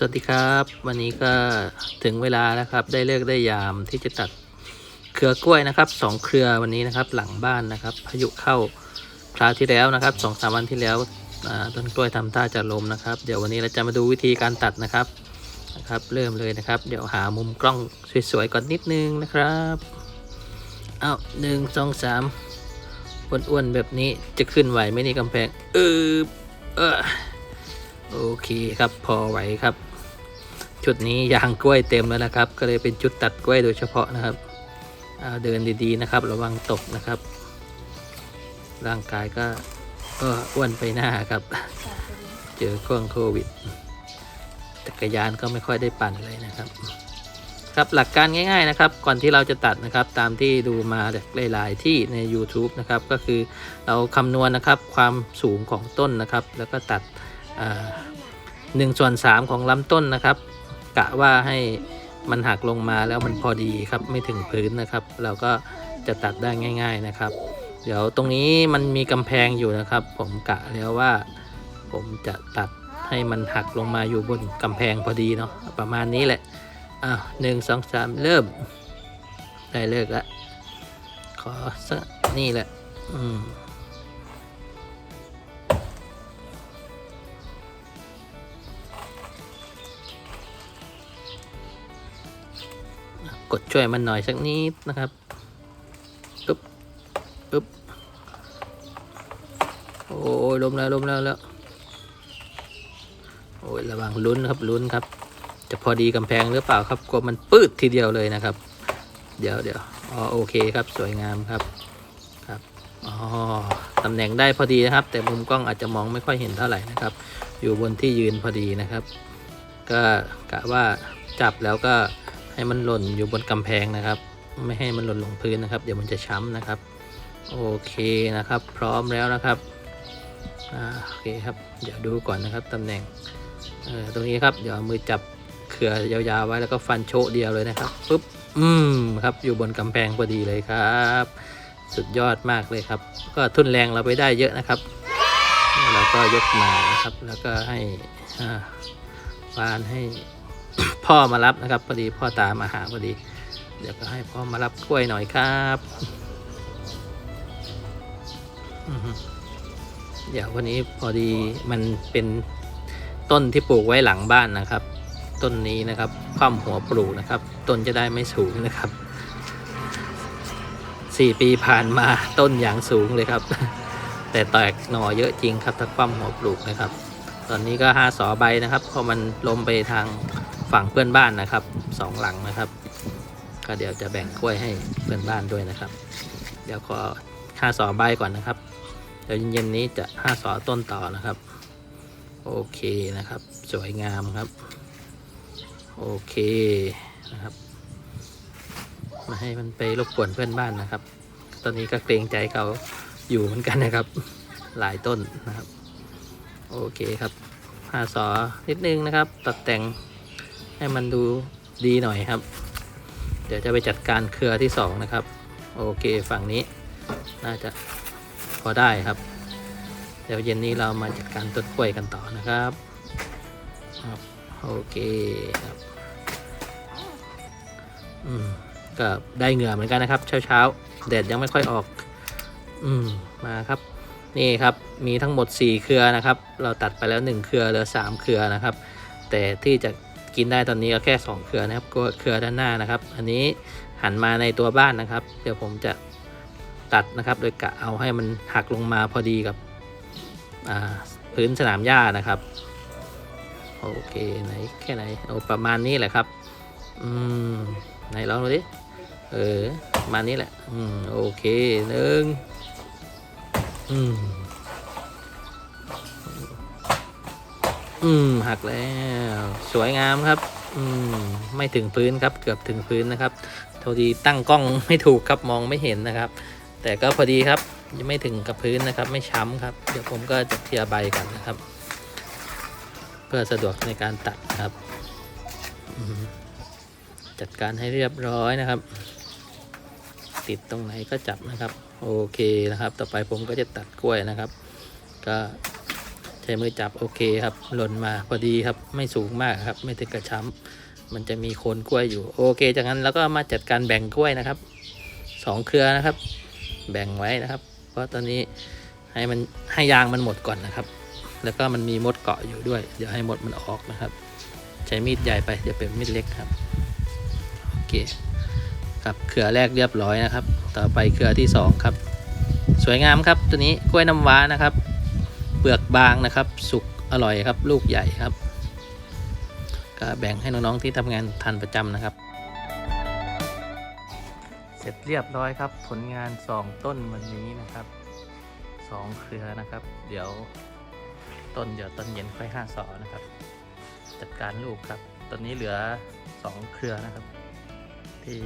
สวัสดีครับ วันนี้ก็ถึงเวลาแล้วครับ ได้เลิกได้ยามที่จะตัดเครือกล้วยนะครับสองเครือวันนี้นะครับ หลังบ้านนะครับพายุเข้าคราวที่แล้วนะครับสองสามวันที่แล้วต้นกล้วยทำท่าจะล้มนะครับ เดี๋ยววันนี้เราจะมาดูวิธีการตัดนะครับนะครับ เริ่มเลยนะครับ เดี๋ยวหามุมกล้องสวยๆก่อนนิดนึงนะครับเอาหนึ่งสองสามอ้วนๆแบบนี้จะขึ้นไหวไหมนี่กำแพงเออเออโอเคครับ พอไหวครับ ชุดนี้ยางกล้วยเต็มแล้วนะครับ ก็เลยเป็นชุดตัดกล้วยโดยเฉพาะนะครับเอาเดินดีๆนะครับ ระวังตกนะครับ ร่างกายก็ก็อ้วนไปหน้าครับ เจอช่วงโควิดจักรยานก็ไม่ค่อยได้ปั่นเลยนะครับ ครับหลักการง่าย ๆนะครับ ก่อนที่เราจะตัดนะครับ ตามที่ดูมาจากหลาย ๆ ที่ใน YouTube นะครับ ก็คือเราคำนวณนะครับความสูงของต้นนะครับ แล้วก็ตัดหนึ่งส่วนสามของลำต้นนะครับ กะว่าให้มันหักลงมาแล้วมันพอดีครับไม่ถึงพื้นนะครับ เราก็จะตัดได้ง่าย ๆนะครับ เดี๋ยวตรงนี้มันมีกำแพงอยู่นะครับ ผมกะแล้วว่า ผมจะตัดให้มันหักลงมาอยู่บนกำแพงพอดีเนาะประมาณนี้แหละอ้าวหนึ่งสองสามเริ่ม ได้เลิกละขอสักนี่แหละ อืม กดช่วยมันหน่อยสักนิดนะครับปึ๊บปึ๊บโอ้ยลมแล้วลมแล้วแล้วโอ้ยระวังลุ้นครับลุ้นครับ จะพอดีกำแพงหรือเปล่าครับกลัวมันปืดทีเดียวเลยนะครับ เดี๋ยวเดี๋ยวอ๋อโอเคครับสวยงามครับครับอ๋อตำแหน่งได้พอดีนะครับ แต่มุมกล้องอาจจะมองไม่ค่อยเห็นเท่าไหร่นะครับ อยู่บนที่ยืนพอดีนะครับ ก็กะว่าจับแล้วก็ ให้มันหล่นอยู่บนกำแพงนะครับ ไม่ให้มันหล่นลงพื้นนะครับ เดี๋ยวมันจะช้ำนะครับ โอเคนะครับ พร้อมแล้วนะครับโอเคครับ เดี๋ยวดูก่อนนะครับตำแหน่งตรงนี้ครับ เดี๋ยวมือจับเขื่อยาวๆไว้แล้วก็ฟันโชะเดียวเลยนะครับปุ๊บอืมครับอยู่บนกำแพงพอดีเลยครับ สุดยอดมากเลยครับ ก็ทุนแรงเราไปได้เยอะนะครับแล้วก็ยกมานะครับ แล้วก็ให้ฟานให้ พ่อมารับนะครับพอดีพ่อตามาหาพอดี เดี๋ยวก็ให้พ่อมารับกล้วยหน่อยครับเดี๋ยววันนี้พอดีมันเป็นต้นที่ปลูกไว้หลังบ้านนะครับ ต้นนี้นะครับคว่ำหัวปลูกนะครับ ต้นจะได้ไม่สูงนะครับสี่ปีผ่านมาต้นอย่างสูงเลยครับ แต่แตกหน่อเยอะจริงครับถ้าคว่ำหัวปลูกนะครับ ตอนนี้ก็ห้าสอใบนะครับเพราะมันลมไปทาง ฝั่งเพื่อนบ้านนะครับสองหลังนะครับ ก็เดี๋ยวจะแบ่งกล้วยให้เพื่อนบ้านด้วยนะครับ เดี๋ยวขอห้าสอใบก่อนนะครับ เดี๋ยวเย็นๆนี้จะห้าสอต้นต่อนะครับ โอเคนะครับ สวยงามครับ โอเคนะครับมาให้มันไปรบกวนเพื่อนบ้านนะครับ ตอนนี้ก็เกรงใจเขาอยู่เหมือนกันนะครับ หลายต้นนะครับ โอเคครับห้าสอนิดนึงนะครับ ตัดแต่ง ให้มันดูดีหน่อยครับ เดี๋ยวจะไปจัดการเครือที่สองนะครับ โอเคฝั่งนี้น่าจะพอได้ครับ เดี๋ยวเย็นนี้เรามาจัดการต้นกล้วยกันต่อนะครับครับโอเคครับอืมก็ได้เหงื่อเหมือนกันนะครับ เช้าๆแดดยังไม่ค่อยออก อืมมาครับ นี่ครับมีทั้งหมด 4 เครือนะครับ เราตัดไปแล้ว 1 เครือเหลือ 3 เครือนะครับ แต่ที่จะ กินได้ตอนนี้ก็แค่ 2 เครือนะครับก็เครือด้านหน้านะครับ อันนี้หันมาในตัวบ้านนะครับ เดี๋ยวผมจะตัดนะครับ โดยกะเอาให้มันหักลงมาพอดีกับพื้นสนามหญ้านะครับโอเคไหนแค่ไหนโอ้ประมาณนี้แหละครับ อืมไหนลองดูดิเออประมาณนี้แหละ อืมโอเคหนึ่งอืม อืมหักแล้ว สวยงามครับ อืมไม่ถึงพื้นครับ เกือบถึงพื้นนะครับโทษดีตั้งกล้องไม่ถูกครับมองไม่เห็นนะครับ แต่ก็พอดีครับยังไม่ถึงกับพื้นนะครับ ไม่ช้ำครับ เดี๋ยวผมก็จะเคลียร์ใบก่อนนะครับ เพื่อสะดวกในการตัดครับ จัดการให้เรียบร้อยนะครับ ติดตรงไหนก็จับนะครับ โอเคนะครับ ต่อไปผมก็จะตัดกล้วยนะครับ ก็ ช้มือจับโอเคครับ หล่นมาพอดีครับไม่สูงมากครับ ไม่ถึงกระช้ำมันจะมีโคนกล้วยอยู่ โอเค จากนั้นแล้วก็มาจัดการแบ่งกล้วยนะครับสองเครือนะครับ แบ่งไว้นะครับ เพราะตอนนี้ให้มันให้ยางมันหมดก่อนนะครับ แล้วก็มันมีมดเกาะอยู่ด้วย เดี๋ยวให้มดมันออกนะครับ ใช้มีดใหญ่ไปเดี๋ยวเป็นมีดเล็กครับโอเคครับเครือแรกเรียบร้อยนะครับ ต่อไปเครือที่สองครับ สวยงามครับตัวนี้กล้วยน้ำว้านะครับ เปลือกบางนะครับ สุกอร่อยครับ ลูกใหญ่ครับ ก็แบ่งให้น้องๆที่ทำงานทันประจำนะครับ เสร็จเรียบร้อยครับ ผลงานสองต้นวันนี้นะครับสองเครือนะครับ เดี๋ยวต้นเดี๋ยวตอนเย็นค่อยห้าสอนะครับ จัดการลูกครับตอนนี้เหลือสองเครือนะครับ ที่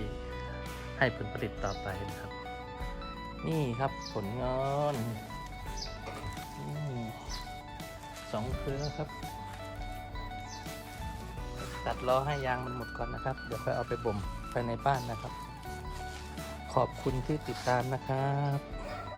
ให้ผลผลิตต่อไปนะครับ นี่ครับผลงาน สองเครือครับ ตัดล้อให้ยางมันหมดก่อนนะครับ เดี๋ยวค่อยเอาไปบ่มภายในบ้านนะครับ ขอบคุณที่ติดตามนะครับ